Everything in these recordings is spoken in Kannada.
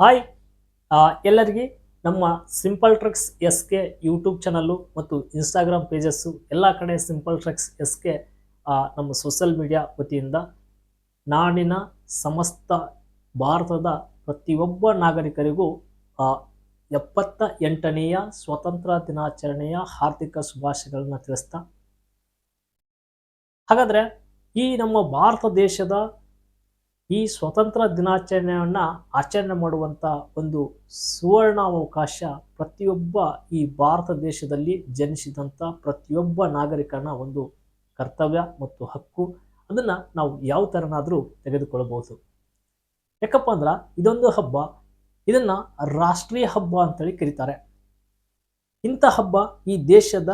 ಹಾಯ್ ಎಲ್ಲರಿಗೆ ನಮ್ಮ simple tricks S K YouTube channel ಮತ್ತು ಇನ್ಸ್ಟಾಗ್ರಾಮ್ ಪೇಜಸ್ಸು ಎಲ್ಲ ಕಡೆ ಸಿಂಪಲ್ ಟ್ರಕ್ಸ್ ಎಸ್ ಕೆ ನಮ್ಮ ಸೋಷಲ್ ಮೀಡಿಯಾ ವತಿಯಿಂದ ನಾಡಿನ ಸಮಸ್ತ ಭಾರತದ ಪ್ರತಿಯೊಬ್ಬ ನಾಗರಿಕರಿಗೂ ಎಪ್ಪತ್ತ ಎಂಟನೆಯ ಸ್ವಾತಂತ್ರ್ಯ ದಿನಾಚರಣೆಯ ಹಾರ್ದಿಕ ಶುಭಾಶಯಗಳನ್ನು ತಿಳಿಸ್ತಾ. ಹಾಗಾದರೆ ಈ ನಮ್ಮ ಭಾರತ ದೇಶದ ಈ ಸ್ವತಂತ್ರ ದಿನಾಚರಣೆಯನ್ನು ಆಚರಣೆ ಮಾಡುವಂಥ ಒಂದು ಸುವರ್ಣಾವಕಾಶ ಪ್ರತಿಯೊಬ್ಬ ಈ ಭಾರತ ದೇಶದಲ್ಲಿ ಜನಿಸಿದಂಥ ಪ್ರತಿಯೊಬ್ಬ ನಾಗರಿಕನ ಒಂದು ಕರ್ತವ್ಯ ಮತ್ತು ಹಕ್ಕು. ಅದನ್ನು ನಾವು ಯಾವ ಥರನಾದರೂ ತೆಗೆದುಕೊಳ್ಳಬಹುದು ಯಾಕಪ್ಪ ಅಂದ್ರೆ ಇದೊಂದು ಹಬ್ಬ. ಇದನ್ನು ರಾಷ್ಟ್ರೀಯ ಹಬ್ಬ ಅಂತೇಳಿ ಕರೀತಾರೆ. ಇಂಥ ಹಬ್ಬ ಈ ದೇಶದ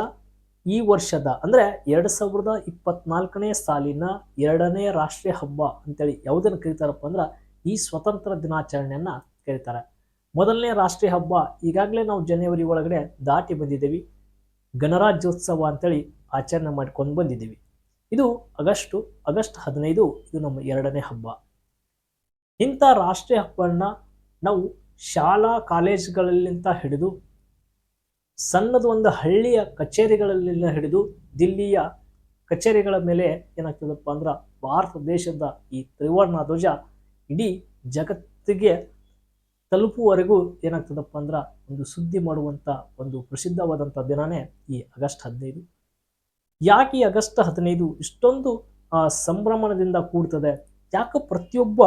ಈ ವರ್ಷದ ಅಂದರೆ ಎರಡು ಸಾವಿರದ ಇಪ್ಪತ್ನಾಲ್ಕನೇ ಸಾಲಿನ ಎರಡನೇ ರಾಷ್ಟ್ರೀಯ ಹಬ್ಬ ಅಂತೇಳಿ ಯಾವುದನ್ನು ಕರೀತಾರಪ್ಪ ಅಂದ್ರೆ ಈ ಸ್ವತಂತ್ರ ದಿನಾಚರಣೆಯನ್ನು ಕರೀತಾರೆ. ಮೊದಲನೇ ರಾಷ್ಟ್ರೀಯ ಹಬ್ಬ ಈಗಾಗಲೇ ನಾವು ಜನವರಿ ಒಳಗಡೆ ದಾಟಿ ಬಂದಿದ್ದೀವಿ. ಗಣರಾಜ್ಯೋತ್ಸವ ಅಂತೇಳಿ ಆಚರಣೆ ಮಾಡ್ಕೊಂಡು ಬಂದಿದ್ದೀವಿ. ಇದು ಆಗಸ್ಟು, ಆಗಸ್ಟ್ ಹದಿನೈದು ಇದು ನಮ್ಮ ಎರಡನೇ ಹಬ್ಬ. ಇಂಥ ರಾಷ್ಟ್ರೀಯ ಹಬ್ಬವನ್ನು ನಾವು ಶಾಲಾ, ಕಾಲೇಜ್ಗಳಲ್ಲಿಂತ ಹಿಡಿದು ಸಣ್ಣದು ಒಂದು ಹಳ್ಳಿಯ ಕಚೇರಿಗಳಲ್ಲೆಲ್ಲ ಹಿಡಿದು ದಿಲ್ಲಿಯ ಕಚೇರಿಗಳ ಮೇಲೆ ಏನಾಗ್ತದಪ್ಪ ಅಂದ್ರೆ ಭಾರತ ದೇಶದ ಈ ತ್ರಿವರ್ಣ ಧ್ವಜ ಇಡೀ ಜಗತ್ತಿಗೆ ತಲುಪುವವರೆಗೂ ಏನಾಗ್ತದಪ್ಪ ಅಂದ್ರೆ ಒಂದು ಸುದ್ದಿ ಮಾಡುವಂಥ ಒಂದು ಪ್ರಸಿದ್ಧವಾದಂಥ ದಿನನೇ ಈ ಆಗಸ್ಟ್ ಹದಿನೈದು. ಯಾಕೆ ಈ ಆಗಸ್ಟ್ ಹದಿನೈದು ಇಷ್ಟೊಂದು ಸಂಭ್ರಮಣದಿಂದ ಕೂಡ್ತದೆ? ಯಾಕೆ ಪ್ರತಿಯೊಬ್ಬ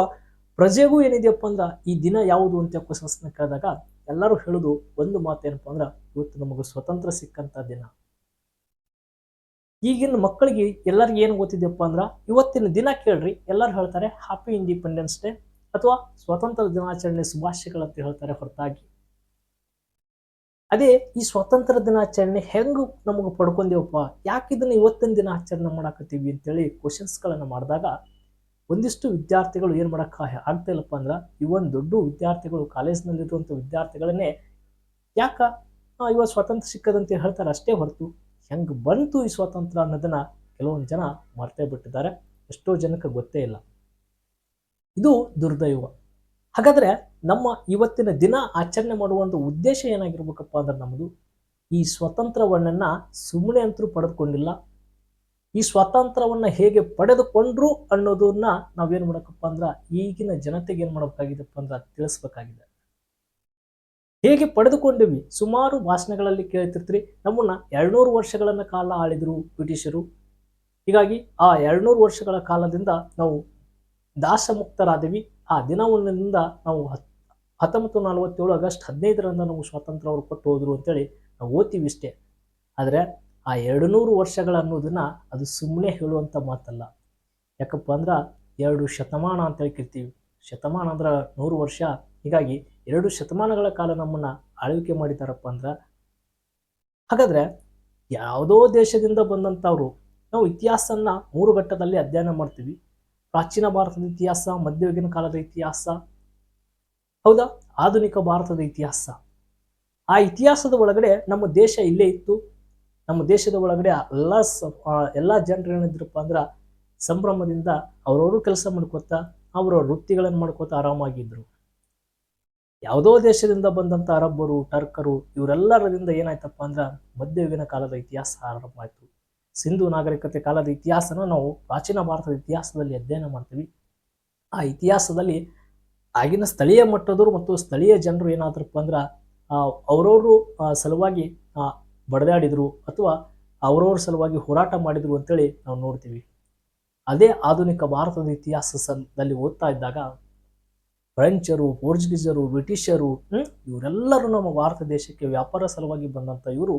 ಪ್ರಜೆಗೂ ಏನಿದೆಯಪ್ಪ ಅಂದ್ರೆ ಈ ದಿನ ಯಾವುದು ಅಂತ ಕ್ವಶನ್ಸ್ನ ಕೇಳಿದಾಗ ಎಲ್ಲರೂ ಹೇಳೋದು ಒಂದು ಮಾತೇನಪ್ಪ ಅಂದ್ರೆ, ಇವತ್ತು ನಮಗೆ ಸ್ವತಂತ್ರ ಸಿಕ್ಕಂತ ದಿನ. ಈಗಿನ ಮಕ್ಕಳಿಗೆ ಎಲ್ಲರಿಗೆ ಏನು ಗೊತ್ತಿದೆಯಪ್ಪ ಅಂದ್ರೆ, ಇವತ್ತಿನ ದಿನ ಕೇಳ್ರಿ, ಎಲ್ಲರೂ ಹೇಳ್ತಾರೆ ಹ್ಯಾಪಿ ಇಂಡಿಪೆಂಡೆನ್ಸ್ ಡೇ ಅಥವಾ ಸ್ವತಂತ್ರ ದಿನಾಚರಣೆ ಶುಭಾಶಯಗಳಂತ ಹೇಳ್ತಾರೆ ಹೊರತಾಗಿ. ಅದೇ ಈ ಸ್ವಾತಂತ್ರ್ಯ ದಿನಾಚರಣೆ ಹೆಂಗ್ ನಮಗೆ ಪಡ್ಕೊಂಡೇವಪ್ಪ ಯಾಕೆ ಇದನ್ನ ಇವತ್ತಿನ ದಿನ ಆಚರಣೆ ಮಾಡಾಕತ್ತೀವಿ ಅಂತೇಳಿ ಕ್ವಶನ್ಸ್ಗಳನ್ನು ಮಾಡಿದಾಗ ಒಂದಿಷ್ಟು ವಿದ್ಯಾರ್ಥಿಗಳು ಏನು ಮಾಡೋಕ್ಕೆ ಆಗ್ತಾ ಇಲ್ಲಪ್ಪ ಅಂದ್ರೆ ಇವನ್ ದೊಡ್ಡ ವಿದ್ಯಾರ್ಥಿಗಳು ಕಾಲೇಜ್ನಲ್ಲಿರುವಂಥ ವಿದ್ಯಾರ್ಥಿಗಳನ್ನೇ ಯಾಕ? ಇವ ಇವತ್ತು ಸ್ವಾತಂತ್ರ್ಯ ಸಿಕ್ಕದಂತ ಹೇಳ್ತಾರೆ. ಅಷ್ಟೇ ಹೊರತು ಹೆಂಗೆ ಬಂತು ಈ ಸ್ವಾತಂತ್ರ್ಯ ಅನ್ನೋದನ್ನ ಕೆಲವೊಂದು ಜನ ಮರ್ತೇ ಬಿಟ್ಟಿದ್ದಾರೆ. ಎಷ್ಟೋ ಜನಕ್ಕೆ ಗೊತ್ತೇ ಇಲ್ಲ. ಇದು ದುರ್ದೈವ. ಹಾಗಾದ್ರೆ ನಮ್ಮ ಇವತ್ತಿನ ದಿನ ಆಚರಣೆ ಮಾಡುವಂಥ ಉದ್ದೇಶ ಏನಾಗಿರ್ಬೇಕಪ್ಪ ಅಂದ್ರೆ ನಮ್ಮದು ಈ ಸ್ವತಂತ್ರವನ್ನ ಸುಮ್ಮನೆ ಅಂತರೂ ಪಡೆದುಕೊಂಡಿಲ್ಲ. ಈ ಸ್ವಾತಂತ್ರ್ಯವನ್ನ ಹೇಗೆ ಪಡೆದುಕೊಂಡ್ರು ಅನ್ನೋದನ್ನ ನಾವೇನು ಮಾಡಬೇಕಪ್ಪ ಅಂದ್ರೆ ಈಗಿನ ಜನತೆಗೆ ಏನ್ ಮಾಡಬೇಕಾಗಿದೆಪ್ಪ ಅಂದ್ರೆ ತಿಳಿಸ್ಬೇಕಾಗಿದೆ. ಹೇಗೆ ಪಡೆದುಕೊಂಡಿವಿ? ಸುಮಾರು ಭಾಷಣಗಳಲ್ಲಿ ಕೇಳ್ತಿರ್ತೀರಿ, ನಮ್ಮನ್ನ ಎರಡ್ನೂರು ವರ್ಷಗಳನ್ನ ಕಾಲ ಆಳಿದ್ರು ಬ್ರಿಟಿಷರು. ಹೀಗಾಗಿ ಆ ಎರಡ್ನೂರು ವರ್ಷಗಳ ಕಾಲದಿಂದ ನಾವು ದಾಸಮುಕ್ತರಾದೀವಿ. ಆ ದಿನವನ್ನಿಂದ ನಾವು ಹತ್, ಹತ್ತೊಂಬತ್ತು ನಲವತ್ತೇಳು ಆಗಸ್ಟ್ ಹದಿನೈದರಿಂದ ನಾವು ಸ್ವಾತಂತ್ರ್ಯ ಅವರು ಕೊಟ್ಟು ಹೋದ್ರು ಅಂತೇಳಿ ನಾವು ಓದ್ತೀವಿ ಇಷ್ಟೇ. ಆದರೆ ಆ ಎರಡು ನೂರು ವರ್ಷಗಳ ಅನ್ನೋದನ್ನ ಅದು ಸುಮ್ಮನೆ ಹೇಳುವಂಥ ಮಾತಲ್ಲ. ಯಾಕಪ್ಪ ಅಂದ್ರೆ ಎರಡು ಶತಮಾನ ಅಂತೇಳಿ ಕರಿತೀವಿ ಶತಮಾನ ಅಂದ್ರೆ ನೂರು ವರ್ಷ. ಹೀಗಾಗಿ ಎರಡು ಶತಮಾನಗಳ ಕಾಲ ನಮ್ಮನ್ನ ಆಳ್ವಿಕೆ ಮಾಡಿದಾರಪ್ಪ ಅಂದ್ರೆ ಹಾಗಾದ್ರೆ ಯಾವುದೋ ದೇಶದಿಂದ ಬಂದಂಥವ್ರು ನಾವು ಇತಿಹಾಸನ ಮೂರು ಘಟ್ಟದಲ್ಲಿ ಅಧ್ಯಯನ ಮಾಡ್ತೀವಿ. ಪ್ರಾಚೀನ ಭಾರತದ ಇತಿಹಾಸ, ಮಧ್ಯಯುಗಿನ ಕಾಲದ ಇತಿಹಾಸ, ಹೌದಾ? ಆಧುನಿಕ ಭಾರತದ ಇತಿಹಾಸ. ಆ ಇತಿಹಾಸದ ಒಳಗಡೆ ನಮ್ಮ ದೇಶ ಇಲ್ಲೇ ಇತ್ತು. ನಮ್ಮ ದೇಶದ ಒಳಗಡೆ ಎಲ್ಲ ಎಲ್ಲ ಜನರು ಏನಿದ್ರಪ್ಪ ಅಂದ್ರೆ ಸಂಭ್ರಮದಿಂದ ಅವ್ರವರು ಕೆಲಸ ಮಾಡ್ಕೊತಾ ಅವರ ವೃತ್ತಿಗಳನ್ನು ಮಾಡ್ಕೋತ ಆರಾಮಾಗಿದ್ರು. ಯಾವುದೋ ದೇಶದಿಂದ ಬಂದಂಥ ಅರಬ್ಬರು, ಟರ್ಕರು ಇವರೆಲ್ಲರದಿಂದ ಏನಾಯ್ತಪ್ಪ ಅಂದ್ರೆ ಮಧ್ಯಯುಗಿನ ಕಾಲದ ಇತಿಹಾಸ ಆರಂಭ ಆಯಿತು ಸಿಂಧು ನಾಗರಿಕತೆ ಕಾಲದ ಇತಿಹಾಸನ ನಾವು ಪ್ರಾಚೀನ ಭಾರತದ ಇತಿಹಾಸದಲ್ಲಿ ಅಧ್ಯಯನ ಮಾಡ್ತೀವಿ. ಆ ಇತಿಹಾಸದಲ್ಲಿ ಆಗಿನ ಸ್ಥಳೀಯ ಮಟ್ಟದವರು ಮತ್ತು ಸ್ಥಳೀಯ ಜನರು ಏನಾದ್ರಪ್ಪ ಅಂದ್ರೆ ಅವರವರು ಸಲುವಾಗಿ ಬಡದಾಡಿದ್ರು ಅಥವಾ ಅವರವ್ರ ಸಲುವಾಗಿ ಹೋರಾಟ ಮಾಡಿದರು ಅಂತೇಳಿ ನಾವು ನೋಡ್ತೀವಿ. ಅದೇ ಆಧುನಿಕ ಭಾರತದ ಇತಿಹಾಸ ಸಂದಲ್ಲಿ ಓದ್ತಾ ಇದ್ದಾಗ ಫ್ರೆಂಚರು, ಪೋರ್ಚುಗೀಸರು, ಬ್ರಿಟಿಷರು ಇವರೆಲ್ಲರೂ ನಮ್ಮ ಭಾರತ ದೇಶಕ್ಕೆ ವ್ಯಾಪಾರ ಸಲುವಾಗಿ ಬಂದಂಥ ಇವರು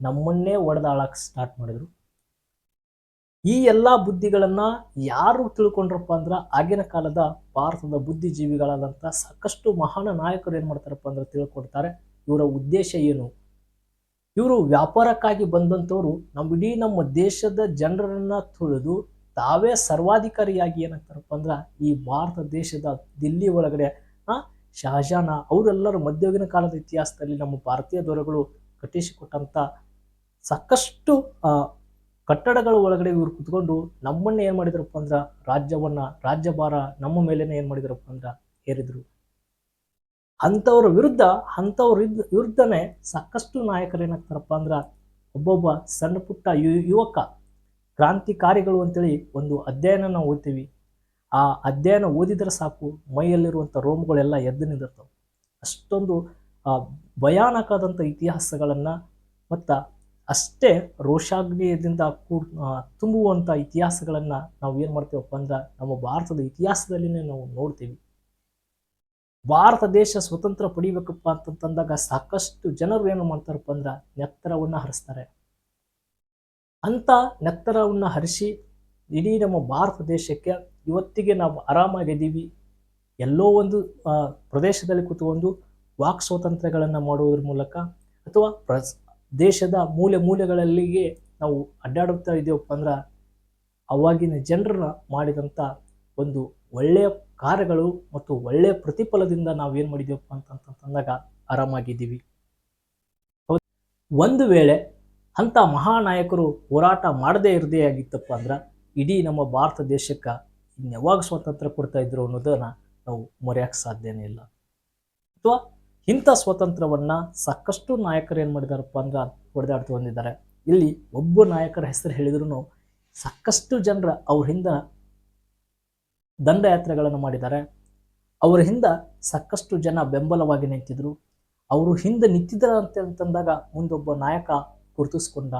ನಮ್ಮನ್ನೇ ಒಡೆದಾಳಕ್ಕೆ ಸ್ಟಾರ್ಟ್ ಮಾಡಿದ್ರು. ಈ ಎಲ್ಲ ಬುದ್ಧಿಗಳನ್ನು ಯಾರು ತಿಳ್ಕೊಂಡ್ರಪ್ಪ ಅಂದ್ರೆ ಆಗಿನ ಕಾಲದ ಭಾರತದ ಬುದ್ಧಿಜೀವಿಗಳಾದಂಥ ಸಾಕಷ್ಟು ಮಹಾನ ನಾಯಕರು ಏನು ಮಾಡ್ತಾರಪ್ಪ ಅಂದ್ರೆ ತಿಳ್ಕೊಡ್ತಾರೆ. ಇವರ ಉದ್ದೇಶ ಏನು? ಇವರು ವ್ಯಾಪಾರಕ್ಕಾಗಿ ಬಂದಂಥವ್ರು ನಮ್ಮ ಇಡೀ ನಮ್ಮ ದೇಶದ ಜನರನ್ನ ತುಳಿದು ತಾವೇ ಸರ್ವಾಧಿಕಾರಿಯಾಗಿ ಏನಾಗ್ತಾರಪ್ಪ ಅಂದ್ರೆ ಈ ಭಾರತ ದೇಶದ ದಿಲ್ಲಿ ಒಳಗಡೆ, ಆ, ಶಹಜಾನ ಅವರೆಲ್ಲರೂ ಮಧ್ಯಯುಗಿನ ಕಾಲದ ಇತಿಹಾಸದಲ್ಲಿ ನಮ್ಮ ಭಾರತೀಯ ದೊರೆಗಳು ಕಟ್ಟಿಸಿಕೊಟ್ಟಂಥ ಸಾಕಷ್ಟು ಕಟ್ಟಡಗಳ ಒಳಗಡೆ ಇವರು ಕುತ್ಕೊಂಡು ನಮ್ಮನ್ನ ಏನು ಮಾಡಿದ್ರಪ್ಪ ಅಂದ್ರ ರಾಜ್ಯವನ್ನ, ರಾಜ್ಯಭಾರ ನಮ್ಮ ಮೇಲೇನೆ ಏನು ಮಾಡಿದ್ರಪ್ಪ ಅಂದ್ರೆ ಹೇರಿದ್ರು ಅಂಥವ್ರ ವಿರುದ್ಧ ಅಂಥವ್ರ ವಿರುದ್ಧ ವಿರುದ್ಧನೇ ಸಾಕಷ್ಟು ನಾಯಕರು ಏನಾಗ್ತಾರಪ್ಪ ಅಂದ್ರೆ ಒಬ್ಬೊಬ್ಬ ಸಣ್ಣ ಪುಟ್ಟ ಯು, ಯುವಕ, ಕ್ರಾಂತಿಕಾರಿಗಳು ಅಂತೇಳಿ ಒಂದು ಅಧ್ಯಯನ ನಾವು ಓದ್ತೀವಿ. ಆ ಅಧ್ಯಯನ ಓದಿದರೆ ಸಾಕು, ಮೈಯಲ್ಲಿರುವಂಥ ರೋಮಗಳೆಲ್ಲ ಎದ್ದು ನಿಂದಿರ್ತವೆ. ಅಷ್ಟೊಂದು ಭಯಾನಕವಾದಂಥ ಇತಿಹಾಸಗಳನ್ನು ಮತ್ತು ಅಷ್ಟೇ ರೋಷಾಗ್ನಿಯದಿಂದ ಕೂ ತುಂಬುವಂಥ ಇತಿಹಾಸಗಳನ್ನು ನಾವು ಏನು ಮಾಡ್ತೀವಪ್ಪ ಅಂದ್ರೆ ನಮ್ಮ ಭಾರತದ ಇತಿಹಾಸದಲ್ಲಿನೇ ನಾವು ನೋಡ್ತೀವಿ. ಭಾರತ ದೇಶ ಸ್ವತಂತ್ರ ಪಡಿಬೇಕಪ್ಪ ಅಂತಂದಾಗ ಸಾಕಷ್ಟು ಜನರು ಏನು ಮಾಡ್ತಾರಪ್ಪ ಅಂದ್ರೆ ನೆತ್ತರವನ್ನು ಹರಿಸ್ತಾರೆ. ಅಂತ ನೆತ್ತರವನ್ನು ಹರಿಸಿ ಇಡೀ ನಮ್ಮ ಭಾರತ ದೇಶಕ್ಕೆ ಇವತ್ತಿಗೆ ನಾವು ಆರಾಮಾಗಿದ್ದೀವಿ. ಎಲ್ಲೋ ಒಂದು ಪ್ರದೇಶದಲ್ಲಿ ಕೂತ್ಕೊಂಡು ವಾಕ್ ಸ್ವಾತಂತ್ರ್ಯಗಳನ್ನು ಮಾಡುವುದರ ಮೂಲಕ ಅಥವಾ ಪ್ರ ದೇಶದ ಮೂಲೆ ಮೂಲೆಗಳಲ್ಲಿಗೆ ನಾವು ಅಡ್ಡಾಡುತ್ತಾ ಇದ್ದೇವಪ್ಪ ಅಂದ್ರೆ ಅವಾಗಿನ ಜನರನ್ನ ಮಾಡಿದಂಥ ಒಂದು ಒಳ್ಳೆಯ ಕಾರ್ಯಗಳು ಮತ್ತು ಒಳ್ಳೆಯ ಪ್ರತಿಫಲದಿಂದ ನಾವು ಏನು ಮಾಡಿದ್ದೀವಪ್ಪ ಅಂತಂತಂದಾಗ ಆರಾಮಾಗಿದ್ದೀವಿ. ಹೌದು. ಒಂದು ವೇಳೆ ಅಂಥ ಮಹಾನಾಯಕರು ಹೋರಾಟ ಮಾಡದೇ ಇರದೇ ಆಗಿತ್ತಪ್ಪ ಅಂದ್ರೆ ಇಡೀ ನಮ್ಮ ಭಾರತ ದೇಶಕ್ಕೆ ಇನ್ಯಾವಾಗ ಸ್ವಾತಂತ್ರ್ಯ ಕೊಡ್ತಾ ಇದ್ರು ಅನ್ನೋದನ್ನ ನಾವು ಮರೆಯೋಕ್ಕೆ ಸಾಧ್ಯನೇ ಇಲ್ಲ. ಅಥವಾ ಇಂಥ ಸ್ವಾತಂತ್ರ್ಯವನ್ನು ಸಾಕಷ್ಟು ನಾಯಕರು ಏನು ಮಾಡಿದಾರಪ್ಪ ಅಂದ್ರೆ ಹೊಡೆದಾಡ್ತು ಬಂದಿದ್ದಾರೆ. ಇಲ್ಲಿ ಒಬ್ಬ ನಾಯಕರ ಹೆಸರು ಹೇಳಿದ್ರು ಸಾಕಷ್ಟು ಜನರ ಅವ್ರ ಹಿಂದೆ ದಂಡಯಾತ್ರೆಗಳನ್ನು ಮಾಡಿದ್ದಾರೆ. ಅವರ ಹಿಂದೆ ಸಾಕಷ್ಟು ಜನ ಬೆಂಬಲವಾಗಿ ನಿಂತಿದ್ರು. ಅವರು ಹಿಂದೆ ನಿಂತಿದ್ದಾರೆ ಅಂತ ಅಂತಂದಾಗ ಮುಂದೊಬ್ಬ ನಾಯಕ ಗುರುತಿಸ್ಕೊಂಡ.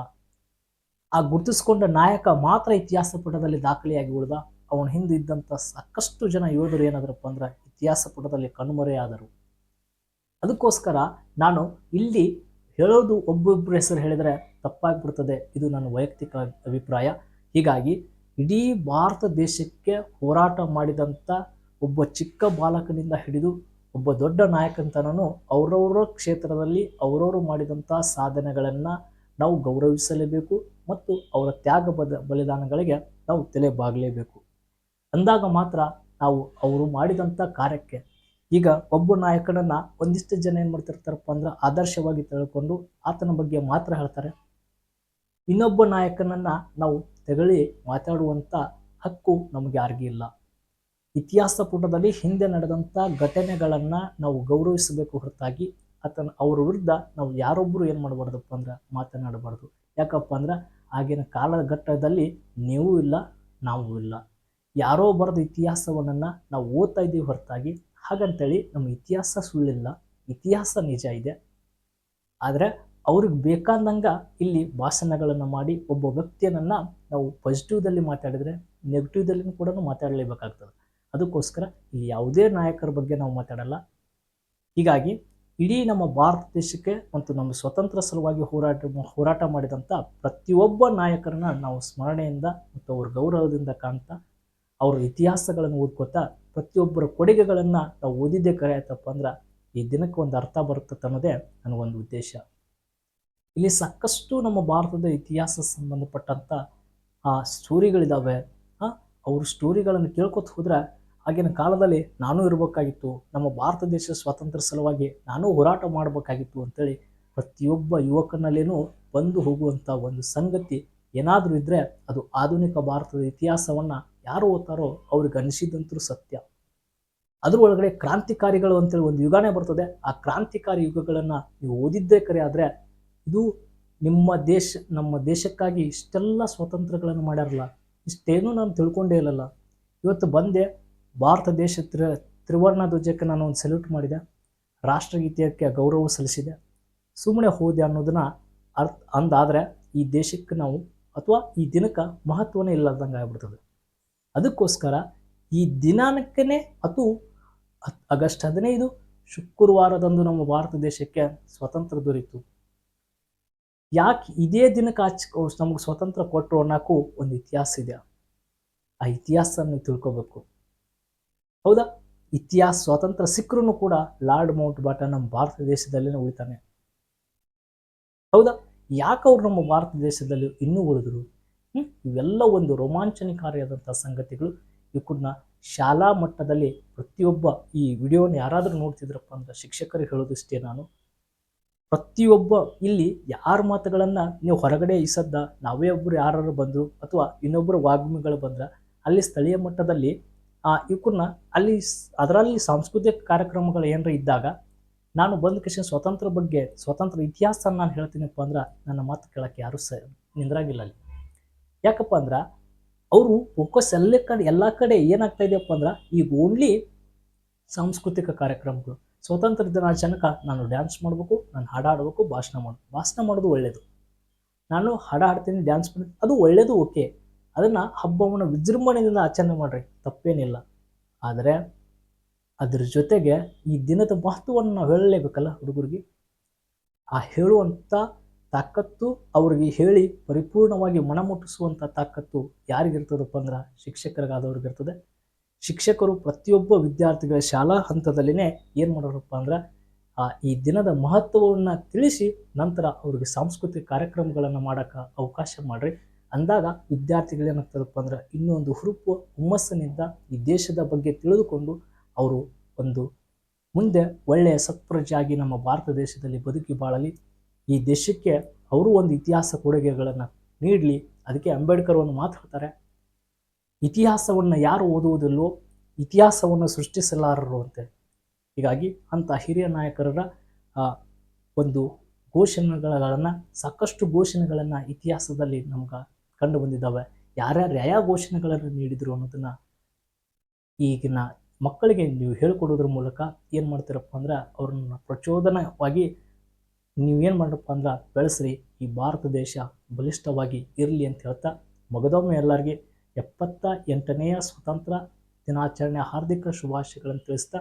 ಆ ಗುರುತಿಸ್ಕೊಂಡ ನಾಯಕ ಮಾತ್ರ ಇತಿಹಾಸ ಪುಟದಲ್ಲಿ ದಾಖಲೆಯಾಗಿ ಉಳಿದ. ಅವನ ಹಿಂದೆ ಇದ್ದಂಥ ಸಾಕಷ್ಟು ಜನ ಯೋಧರು ಏನಾದ್ರಪ್ಪ ಅಂದ್ರೆ ಇತಿಹಾಸ ಪುಟದಲ್ಲಿ ಕಣ್ಮರೆಯಾದರು. ಅದಕ್ಕೋಸ್ಕರ ನಾನು ಇಲ್ಲಿ ಹೇಳೋದು ಒಬ್ಬೊಬ್ಬರ ಹೆಸರು ಹೇಳಿದರೆ ತಪ್ಪಾಗಿಬಿಡ್ತದೆ. ಇದು ನನ್ನ ವೈಯಕ್ತಿಕ ಅಭಿಪ್ರಾಯ. ಹೀಗಾಗಿ ಇಡೀ ಭಾರತ ದೇಶಕ್ಕೆ ಹೋರಾಟ ಮಾಡಿದಂಥ ಒಬ್ಬ ಚಿಕ್ಕ ಬಾಲಕನಿಂದ ಹಿಡಿದು ಒಬ್ಬ ದೊಡ್ಡ ನಾಯಕಂತನೂ ಅವರವರ ಕ್ಷೇತ್ರದಲ್ಲಿ ಅವರವರು ಮಾಡಿದಂಥ ಸಾಧನೆಗಳನ್ನು ನಾವು ಗೌರವಿಸಲೇಬೇಕು ಮತ್ತು ಅವರ ತ್ಯಾಗ ಬದ, ಬಲಿದಾನಗಳಿಗೆ ನಾವು ತಲೆ ಬಾಗಲೇಬೇಕು. ಅಂದಾಗ ಮಾತ್ರ ನಾವು ಅವರು ಮಾಡಿದಂಥ ಕಾರ್ಯಕ್ಕೆ ಈಗ ಒಬ್ಬ ನಾಯಕನನ್ನು ಒಂದಿಷ್ಟು ಜನ ಏನು ಮಾಡ್ತಿರ್ತಾರಪ್ಪ ಅಂದ್ರೆ ಆದರ್ಶವಾಗಿ ತಿಳ್ಕೊಂಡು ಆತನ ಬಗ್ಗೆ ಮಾತ್ರ ಹೇಳ್ತಾರೆ. ಇನ್ನೊಬ್ಬ ನಾಯಕನನ್ನ ನಾವು ತೆಗಳಿ ಮಾತಾಡುವಂಥ ಹಕ್ಕು ನಮಗೆ ಯಾರಿಗೂ ಇಲ್ಲ. ಇತಿಹಾಸ ಪುಟದಲ್ಲಿ ಹಿಂದೆ ನಡೆದಂಥ ಘಟನೆಗಳನ್ನ ನಾವು ಗೌರವಿಸಬೇಕು ಹೊರತಾಗಿ ಆತನ, ಅವ್ರ ವಿರುದ್ಧ ನಾವು ಯಾರೊಬ್ಬರು ಏನು ಮಾಡಬಾರ್ದಪ್ಪ ಅಂದ್ರೆ ಮಾತನಾಡಬಾರ್ದು. ಯಾಕಪ್ಪ ಅಂದ್ರೆ ಆಗಿನ ಕಾಲಘಟ್ಟದಲ್ಲಿ ನೀವು ಇಲ್ಲ, ನಾವು ಇಲ್ಲ. ಯಾರೋ ಬರೆದ ಇತಿಹಾಸವನ್ನ ನಾವು ಓದ್ತಾ ಇದ್ದೀವಿ ಹೊರತಾಗಿ. ಹಾಗಂತೇಳಿ ನಮ್ಮ ಇತಿಹಾಸ ಸುಳ್ಳಿಲ್ಲ, ಇತಿಹಾಸ ನಿಜ ಇದೆ. ಆದರೆ ಅವ್ರಿಗೆ ಬೇಕಾದಂಗ ಇಲ್ಲಿ ಭಾಷಣಗಳನ್ನು ಮಾಡಿ ಒಬ್ಬ ವ್ಯಕ್ತಿಯನ್ನು ನಾವು ಪಾಸಿಟಿವ್ದಲ್ಲಿ ಮಾತಾಡಿದರೆ ನೆಗೆಟಿವ್ದಲ್ಲಿ ಕೂಡ ಮಾತಾಡಲೇಬೇಕಾಗ್ತದೆ. ಅದಕ್ಕೋಸ್ಕರ ಇಲ್ಲಿ ಯಾವುದೇ ನಾಯಕರ ಬಗ್ಗೆ ನಾವು ಮಾತಾಡಲ್ಲ. ಹೀಗಾಗಿ ಇಡೀ ನಮ್ಮ ಭಾರತ ದೇಶಕ್ಕೆ ಮತ್ತು ನಮ್ಮ ಸ್ವತಂತ್ರ ಸಲುವಾಗಿ ಹೋರಾಟ ಹೋರಾಟ ಮಾಡಿದಂಥ ಪ್ರತಿಯೊಬ್ಬ ನಾಯಕರನ್ನ ನಾವು ಸ್ಮರಣೆಯಿಂದ ಮತ್ತು ಅವ್ರ ಗೌರವದಿಂದ ಕಾಣ್ತಾ, ಅವ್ರ ಇತಿಹಾಸಗಳನ್ನು ಓದ್ಕೋತಾ, ಪ್ರತಿಯೊಬ್ಬರ ಕೊಡುಗೆಗಳನ್ನು ನಾವು ಓದಿದ್ದೇ ಕರೆ ಆಯ್ತಪ್ಪ ಅಂದ್ರೆ ಈ ದಿನಕ್ಕೆ ಒಂದು ಅರ್ಥ ಬರುತ್ತೆ ಅನ್ನೋದೇ ನನಗೊಂದು ಉದ್ದೇಶ. ಇಲ್ಲಿ ಸಾಕಷ್ಟು ನಮ್ಮ ಭಾರತದ ಇತಿಹಾಸ ಸಂಬಂಧಪಟ್ಟಂಥ ಆ ಸ್ಟೋರಿಗಳಿದ್ದಾವೆ ಅವ್ರ ಸ್ಟೋರಿಗಳನ್ನು ಕೇಳ್ಕೊತ ಹೋದ್ರೆ ಆಗಿನ ಕಾಲದಲ್ಲಿ ನಾನು ಇರಬೇಕಾಗಿತ್ತು. ನಮ್ಮ ಭಾರತ ದೇಶ ಸ್ವಾತಂತ್ರ್ಯ ಸಲುವಾಗಿ ನಾನು ಹೋರಾಟ ಮಾಡಬೇಕಾಗಿತ್ತು ಅಂತೇಳಿ ಪ್ರತಿಯೊಬ್ಬ ಯುವಕನಲ್ಲೇನೂ ಬಂದು ಹೋಗುವಂಥ ಒಂದು ಸಂಗತಿ ಏನಾದರೂ ಇದ್ದರೆ ಅದು ಆಧುನಿಕ ಭಾರತದ ಇತಿಹಾಸವನ್ನು ಯಾರು ಓದ್ತಾರೋ ಅವ್ರಿಗೆ ಅನಿಸಿದಂತರೂ ಸತ್ಯ. ಅದ್ರ ಒಳಗಡೆ ಕ್ರಾಂತಿಕಾರಿಗಳು ಅಂತೇಳಿ ಒಂದು ಯುಗನೇ ಬರ್ತದೆ. ಆ ಕ್ರಾಂತಿಕಾರಿ ಯುಗಗಳನ್ನು ನೀವು ಓದಿದ್ದೇ ಕರೆ ಆದರೆ ಇದು ನಿಮ್ಮ ದೇಶ, ನಮ್ಮ ದೇಶಕ್ಕಾಗಿ ಇಷ್ಟೆಲ್ಲ ಸ್ವಾತಂತ್ರ್ಯಗಳನ್ನು ಮಾಡ್ಯಾರಲ್ಲ, ಇಷ್ಟೇನೂ ನಾನು ತಿಳ್ಕೊಂಡೇ ಇಲ್ಲಲ್ಲ. ಇವತ್ತು ಬಂದೆ, ಭಾರತ ದೇಶ ತ್ರಿ, ತ್ರಿವರ್ಣ ಧ್ವಜಕ್ಕೆ ನಾನು ಒಂದು ಸಲ್ಯೂಟ್ ಮಾಡಿದೆ, ರಾಷ್ಟ್ರಗೀತೆಯಕ್ಕೆ ಗೌರವ ಸಲ್ಲಿಸಿದೆ. ಸುಮ್ಮನೆ ಹೋದೆ ಅನ್ನೋದನ್ನ ಅರ್ಥ, ಅಂದಾದರೆ ಈ ದೇಶಕ್ಕೆ ನಾವು ಅಥವಾ ಈ ದಿನಕ್ಕೆ ಮಹತ್ವನೇ ಇಲ್ಲದಂಗೆ ಆಗ್ಬಿಡ್ತದೆ. ಅದಕ್ಕೋಸ್ಕರ ಈ ದಿನಾಂಕನೇ ಅದು ಆಗಸ್ಟ್ ಹದಿನೈದು ಶುಕ್ರವಾರದಂದು ನಮ್ಮ ಭಾರತ ದೇಶಕ್ಕೆ ಸ್ವಾತಂತ್ರ್ಯ ದೊರೀತು. ಯಾಕೆ ಇದೇ ದಿನಕ್ಕೆ ಆಚ ನಮಗೆ ಸ್ವತಂತ್ರ ಕೊಟ್ಟರು ಅನ್ನೋಕ್ಕೂ ಒಂದು ಇತಿಹಾಸ ಇದೆ. ಆ ಇತಿಹಾಸ ತಿಳ್ಕೋಬೇಕು. ಹೌದಾ? ಇತಿಹಾಸ ಸ್ವಾತಂತ್ರ್ಯ ಸಿಕ್ಕರೂ ಕೂಡ ಲಾರ್ಡ್ ಮೌಂಟ್ ಬಾಟ ನಮ್ಮ ಭಾರತ ದೇಶದಲ್ಲೇ ಉಳಿತಾನೆ. ಹೌದಾ? ಯಾಕೆ ಅವ್ರು ನಮ್ಮ ಭಾರತ ದೇಶದಲ್ಲಿ ಇನ್ನೂ ಉಳಿದ್ರು? ಇವೆಲ್ಲ ಒಂದು ರೋಮಾಂಚನಕಾರಿಯಾದಂಥ ಸಂಗತಿಗಳು. ಇವಕ್ಕನ್ನ ಶಾಲಾ ಮಟ್ಟದಲ್ಲಿ ಪ್ರತಿಯೊಬ್ಬ ಈ ವಿಡಿಯೋನ ಯಾರಾದರೂ ನೋಡ್ತಿದ್ರಪ್ಪ ಅಂದ್ರೆ ಶಿಕ್ಷಕರಿಗೆ ಹೇಳೋದಿಷ್ಟೇ ನಾನು. ಪ್ರತಿಯೊಬ್ಬ ಇಲ್ಲಿ ಯಾರ ಮಾತುಗಳನ್ನು ನೀವು ಹೊರಗಡೆ ಇಸದ್ದ ನಾವೇ ಒಬ್ಬರು ಯಾರು ಬಂದರು ಅಥವಾ ಇನ್ನೊಬ್ಬರು ವಾಗ್ಮಿಗಳು ಬಂದ್ರೆ ಅಲ್ಲಿ ಸ್ಥಳೀಯ ಮಟ್ಟದಲ್ಲಿ, ಆ ಇವ್ರನ್ನ ಅಲ್ಲಿ ಅದರಲ್ಲಿ ಸಾಂಸ್ಕೃತಿಕ ಕಾರ್ಯಕ್ರಮಗಳು ಏನಾರ ಇದ್ದಾಗ ನಾನು ಬಂದ ಸ್ವತಂತ್ರ ಬಗ್ಗೆ ಸ್ವತಂತ್ರ ಇತಿಹಾಸ ನಾನು ಹೇಳ್ತೀನಪ್ಪ ಅಂದ್ರೆ ನನ್ನ ಮಾತು ಕೇಳಕ್ಕೆ ಯಾರು ಸ ನಿಂದ್ರಾಗಿಲ್ಲ ಅಲ್ಲಿ. ಯಾಕಪ್ಪ ಅಂದ್ರೆ ಅವರು ಫೋಕಸ್ ಎಲ್ಲ ಕಡೆ ಎಲ್ಲ ಕಡೆ ಏನಾಗ್ತಾ ಇದೆಯಪ್ಪ ಅಂದ್ರೆ ಈಗ ಓನ್ಲಿ ಸಾಂಸ್ಕೃತಿಕ ಕಾರ್ಯಕ್ರಮಗಳು. ಸ್ವತಂತ್ರ ದಿನಾಚರಣೆಗೆ ನಾನು ಡ್ಯಾನ್ಸ್ ಮಾಡಬೇಕು, ನಾನು ಹಾಡು ಹಾಡಬೇಕು ಭಾಷಣ ಮಾಡಬೇಕು ಭಾಷಣ ಮಾಡೋದು ಒಳ್ಳೆಯದು ನಾನು ಹಾಡು ಹಾಡ್ತೀನಿ ಡ್ಯಾನ್ಸ್ ಮಾಡ್ತೀನಿ ಅದು ಒಳ್ಳೆಯದು ಓಕೆ ಅದನ್ನು ಹಬ್ಬವನ್ನು ವಿಜೃಂಭಣೆಯಿಂದ ಆಚರಣೆ ಮಾಡ್ರಿ, ತಪ್ಪೇನಿಲ್ಲ. ಆದರೆ ಅದ್ರ ಜೊತೆಗೆ ಈ ದಿನದ ಮಹತ್ವವನ್ನು ನಾವು ಹೇಳಲೇಬೇಕಲ್ಲ ಹುಡುಗರಿಗೆ? ಆ ಹೇಳುವಂಥ ತಾಕತ್ತು ಅವ್ರಿಗೆ ಹೇಳಿ ಪರಿಪೂರ್ಣವಾಗಿ ಮನಮುಟ್ಟಿಸುವಂಥ ತಾಕತ್ತು ಯಾರಿಗಿರ್ತದಪ್ಪ ಅಂದ್ರೆ ಶಿಕ್ಷಕರಿಗಾದವ್ರಿಗಿರ್ತದೆ. ಶಿಕ್ಷಕರು ಪ್ರತಿಯೊಬ್ಬ ವಿದ್ಯಾರ್ಥಿಗಳ ಶಾಲಾ ಹಂತದಲ್ಲಿನೇ ಏನು ಮಾಡೋರಪ್ಪ ಅಂದ್ರೆ, ಆ ಈ ದಿನದ ಮಹತ್ವವನ್ನು ತಿಳಿಸಿ ನಂತರ ಅವ್ರಿಗೆ ಸಾಂಸ್ಕೃತಿಕ ಕಾರ್ಯಕ್ರಮಗಳನ್ನು ಮಾಡೋಕ್ಕೆ ಅವಕಾಶ ಮಾಡಿರಿ. ಅಂದಾಗ ವಿದ್ಯಾರ್ಥಿಗಳೇನಾಗ್ತದಪ್ಪ ಅಂದ್ರೆ, ಇನ್ನೊಂದು ಹುರುಪು ಹುಮ್ಮಸ್ಸಿನಿಂದ ಈ ದೇಶದ ಬಗ್ಗೆ ತಿಳಿದುಕೊಂಡು ಅವರು ಒಂದು ಮುಂದೆ ಒಳ್ಳೆಯ ಸತ್ಪ್ರಜೆಯಾಗಿ ನಮ್ಮ ಭಾರತ ದೇಶದಲ್ಲಿ ಬದುಕಿ ಬಾಳಲಿ. ಈ ದೇಶಕ್ಕೆ ಅವರು ಒಂದು ಇತಿಹಾಸ ಕೊಡುಗೆಗಳನ್ನು ನೀಡಲಿ. ಅದಕ್ಕೆ ಅಂಬೇಡ್ಕರ್ ಒಂದು ಮಾತು ಹೇಳ್ತಾರೆ ಇತಿಹಾಸವನ್ನು ಯಾರು ಓದುವುದಿಲ್ಲೋ ಇತಿಹಾಸವನ್ನು ಸೃಷ್ಟಿಸಲಾರರು ಅಂತೇಳಿ ಹೀಗಾಗಿ ಅಂಥ ಹಿರಿಯ ನಾಯಕರ ಒಂದು ಘೋಷಣೆಗಳನ್ನು, ಸಾಕಷ್ಟು ಘೋಷಣೆಗಳನ್ನು ಇತಿಹಾಸದಲ್ಲಿ ನಮ್ಗೆ ಕಂಡು ಬಂದಿದ್ದಾವೆ ಯಾರ್ಯಾರು ಯಾವ ಘೋಷಣೆಗಳನ್ನು ನೀಡಿದರು ಅನ್ನೋದನ್ನು ಈಗಿನ ಮಕ್ಕಳಿಗೆ ನೀವು ಹೇಳ್ಕೊಡೋದ್ರ ಮೂಲಕ ಏನು ಮಾಡ್ತೀರಪ್ಪ ಅಂದ್ರೆ ಅವ್ರನ್ನ ಪ್ರಚೋದನವಾಗಿ ನೀವು ಏನು ಮಾಡಪ್ಪ ಅಂದ್ರೆ ಬೆಳೆಸ್ರಿ, ಈ ಭಾರತ ದೇಶ ಬಲಿಷ್ಠವಾಗಿ ಇರಲಿ ಅಂತ ಹೇಳ್ತಾ ಮಗದೊಮ್ಮೆ ಎಲ್ಲರಿಗೆ ಎಪ್ಪತ್ತ ಎಂಟನೆಯ ಸ್ವತಂತ್ರ ದಿನಾಚರಣೆ ಹಾರ್ದಿಕ ಶುಭಾಶಯಗಳನ್ನು ತಿಳಿಸ್ತಾ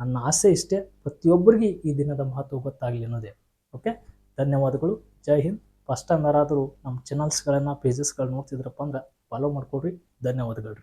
ನನ್ನ ಆಸೆ ಇಷ್ಟೇ ಪ್ರತಿಯೊಬ್ಬರಿಗೆ ಈ ದಿನದ ಮಹತ್ವ ಗೊತ್ತಾಗಲಿ ಅನ್ನೋದೇ. ಓಕೆ ಧನ್ಯವಾದಗಳು. ಜೈ ಹಿಂದ್. ಫಸ್ಟ್ ಟೈಮ್ ಯಾರಾದರೂ ನಮ್ಮ ಚಾನಲ್ಸ್ಗಳನ್ನು ಪೇಜಸ್ಗಳು ನೋಡ್ತಿದ್ರಪ್ಪ ಅಂದ್ರೆ ಫಾಲೋ ಮಾಡ್ಕೊಡ್ರಿ. ಧನ್ಯವಾದಗಳು.